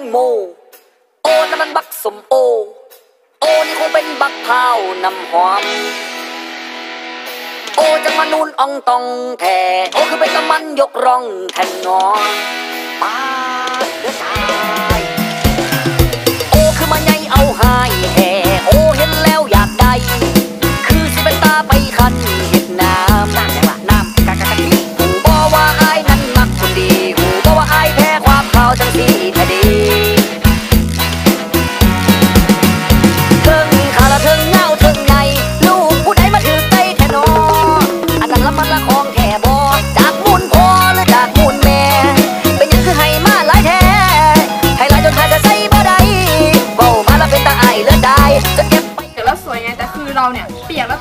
งโม โอนั่นมันบักสมโอ โอนี่คงเป็นบักพร้าวน้ำหอม โอจังมานูนอองตองแท้โอคือเป็นน้ำมันยกร่องแทนนอปาเดือดายโอคือมาใหญ่เอาหายแห่โอเห็นแล้วอยากได้ คือสิเป็นตาไปคันเห็ด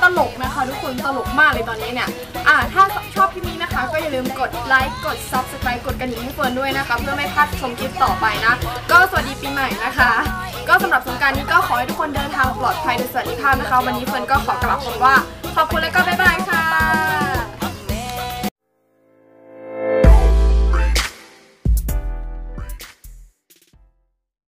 ตลกนะคะ ทุกคนตลกมากเลยตอนนี้เนี่ยอ่าถ้าชอบคลิปนี้นะคะ ก็อย่าลืมกดไลค์กด subscribe กดกระดิ่งให้เฟิร์นด้วยนะคะ เพื่อไม่พลาดชมคลิปต่อไปนะ ก็สวัสดีปีใหม่นะคะ ก็สำหรับสงการนี้ก็ขอให้ทุกคนเดินทางปลอดภัยโดยสวัสดิภาพนะคะ วันนี้เฟิร์นก็ขอกล่าวคำว่าขอบคุณและก็บ๊ายบาย